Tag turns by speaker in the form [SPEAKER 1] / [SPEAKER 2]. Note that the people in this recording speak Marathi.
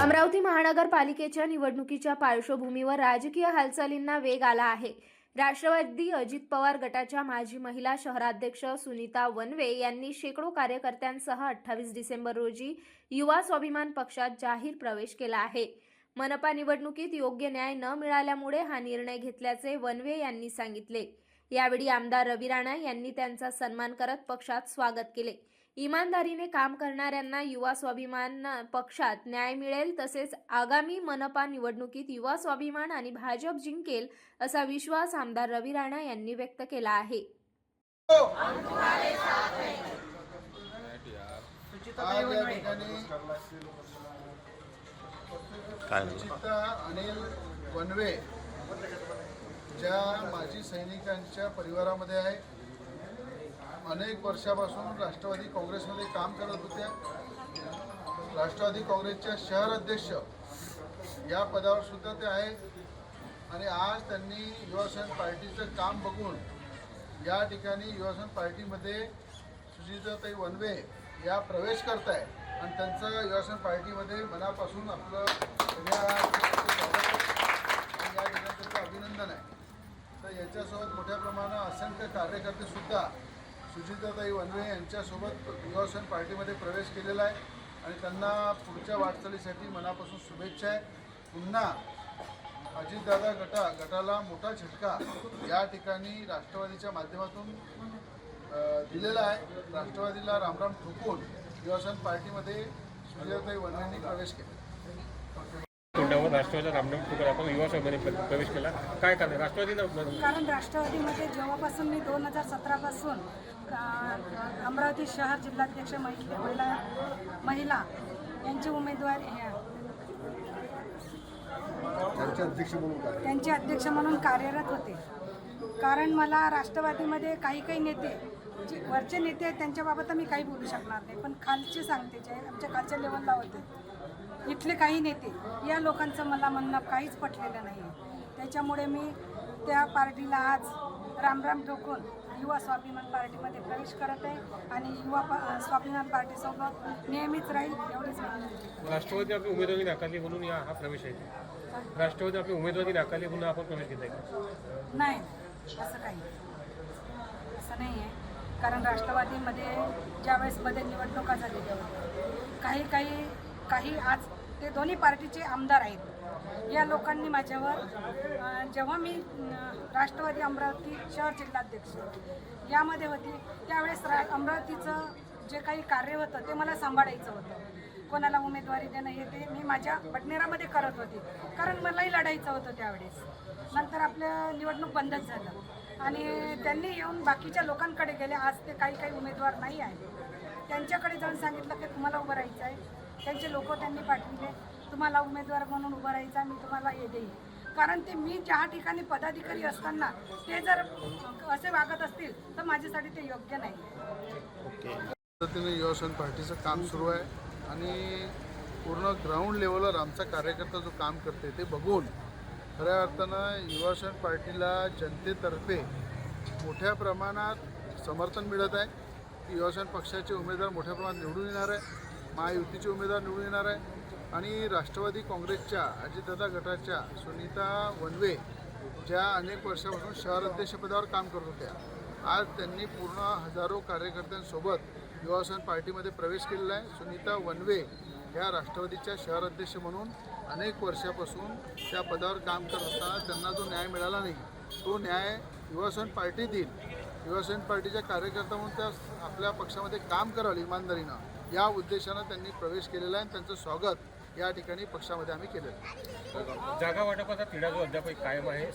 [SPEAKER 1] अमरावती महानगरपालिकेच्या निवडणुकीच्या पार्श्वभूमीवर राजकीय हालचालींना वेग आला आहे. राष्ट्रवादी अजित पवार गटाच्या माजी महिला शहराध्यक्ष सुनीता वनवे यांनी शेकडो कार्यकर्त्यांसह अठ्ठावीस डिसेंबर रोजी युवा स्वाभिमान पक्षात जाहीर प्रवेश केला आहे. मनपा निवडणुकीत योग्य न्याय न मिळाल्यामुळे हा निर्णय घेतल्याचे वनवे यांनी सांगितले. यावेळी आमदार रवी राणा यांनी त्यांचा सन्मान करत पक्षात स्वागत केले. इमानदारीने काम करणाऱ्यांना युवा स्वाभिमान पक्षात न्याय मिळेल तसेच आगामी मनपा निवडणुकीत युवा स्वाभिमान आणि भाजप जिंकेल असा विश्वास आमदार रवी राणा यांनी व्यक्त केला आहे.
[SPEAKER 2] अनिल वनवे ज्या माजी सैनिकांच्या परिवारामध्ये आहे अनेक वर्षापासून राष्ट्रवादी काँग्रेसमध्ये काम करत होत्या राष्ट्रवादी काँग्रेसच्या शहर अध्यक्ष या पदावर सुद्धा ते आहेत आणि आज त्यांनी युवासेन पार्टीचं काम बघून या ठिकाणी युवासेन पार्टीमध्ये सुजिताताई वनवे या प्रवेश करत आहे आणि त्यांचं युवासेन पार्टीमध्ये मनापासून आपलं सगळ्या या ठिकाणी त्यांचं अभिनंदन आहे. तर याच्यासोबत मोठ्या प्रमाणात असंख्य कार्यकर्तेसुद्धा सुजिताताई वनवे यांच्यासोबत युवासेन पार्टीमध्ये प्रवेश केलेला आहे आणि त्यांना पुढच्या वाटचालीसाठी मनापासून शुभेच्छा आहे. पुन्हा अजितदादा गटा गटाला मोठा झटका या ठिकाणी राष्ट्रवादीच्या माध्यमातून दिलेला आहे. राष्ट्रवादीला रामराम ठोकून युवासन पार्टीमध्ये सुजाताई वनवेंनी प्रवेश केला.
[SPEAKER 3] तोंडावर रामनाम ठोकर आपण युवा सभेने प्रवेश केला. काय कारण? राष्ट्रवादीनं
[SPEAKER 4] कारण राष्ट्रवादीमध्ये जेव्हापासून मी दोन हजार सतरापासून अमरावती शहर जिल्हाध्यक्ष महिला महिला महिला यांची उमेदवार हे- त्यांचे अध्यक्ष म्हणून कार्यरत होते. कारण मला राष्ट्रवादीमध्ये काही काही नेते जे वरचे नेते आहेत त्यांच्याबाबत मी काही बोलू शकणार नाही. पण खालचे सांगते जे आमच्या खालच्या लेवलला होते. इथले काही नेते या लोकांचं मला म्हणणं काहीच पटलेलं नाही त्याच्यामुळे मी त्या पार्टीला आज रामराम ठोकून युवा स्वाभिमान पार्टीमध्ये प्रवेश करत आहे आणि युवा स्वाभिमान पार्टीसोबत नेहमीच राहील एवढीच.
[SPEAKER 3] राष्ट्रवादी आपली उमेदवारी नाकारली म्हणून या हा प्रवेश आहे. राष्ट्रवादी आपली उमेदवारी नाकारली म्हणून आपण प्रवेश घेत आहे
[SPEAKER 4] नाही असं काही असं नाही आहे. कारण राष्ट्रवादीमध्ये ज्यावेळेस मध्ये निवडणुका झालेल्या होत्या काही काही काही आज ते दोन्ही पार्टीचे आमदार आहेत. या लोकांनी माझ्यावर जेव्हा मी राष्ट्रवादी अमरावती शहर जिल्हाध्यक्ष यामध्ये होती त्यावेळेस रा अमरावतीचं जे काही कार्य होतं ते मला सांभाळायचं होतं. कोणाला उमेदवारी देणं हे ते मी माझ्या बडनेरामध्ये करत होती. कारण मलाही लढायचं होतं त्यावेळेस. नंतर आपलं निवडणूक बंदच झालं. आणि त्यांनी येऊन बाकीच्या लोकांकडे गेले. आज ते काही काही उमेदवार नाही आहे त्यांच्याकडे जाऊन सांगितलं की तुम्हाला उभं राहायचं आहे. त्यांचे लोक त्यांनी पाठविले. तुम्हाला उमेदवार म्हणून उभं राहायचं मी तुम्हाला हे देईन. कारण ते मी ज्या ठिकाणी पदाधिकारी असताना ते जर असे वागत असतील तर माझ्यासाठी ते योग्य नाही.
[SPEAKER 2] पद्धतीने युवासन पार्टीचं काम सुरू आहे आणि पूर्ण ग्राउंड लेवलवर आमचा कार्यकर्ता जो काम करते ते बघून खऱ्या अर्थानं युवासन पार्टीला जनतेतर्फे मोठ्या प्रमाणात समर्थन मिळत आहे. की युवासन पक्षाचे उमेदवार मोठ्या प्रमाणात निवडून येणार आहे. महायुतीचे उमेदवार निवडून येणार आहे. आणि राष्ट्रवादी काँग्रेसच्या अजितदादा गटाच्या सुनीता वनवे ज्या अनेक वर्षापासून शहर अध्यक्षपदावर काम करत होत्या. आज त्यांनी पूर्ण हजारो कार्यकर्त्यांसोबत युवासन पार्टीमध्ये प्रवेश केलेला आहे. सुनीता वनवे ह्या राष्ट्रवादीच्या शहर अध्यक्ष म्हणून अनेक वर्षापासून त्या पदावर काम करत असताना त्यांना जो न्याय मिळाला नाही तो न्याय युवासन पार्टी देईल. युवासन पार्टीच्या कार्यकर्ता म्हणून त्या आपल्या पक्षामध्ये काम कराल इमानदारीनं. या उद्देशानं त्यांनी प्रवेश केलेला आहे आणि त्यांचं स्वागत या ठिकाणी पक्षामध्ये आम्ही केलेलं आहे.
[SPEAKER 3] जागा वाटपाचा तिढा जो अद्याप कायम आहे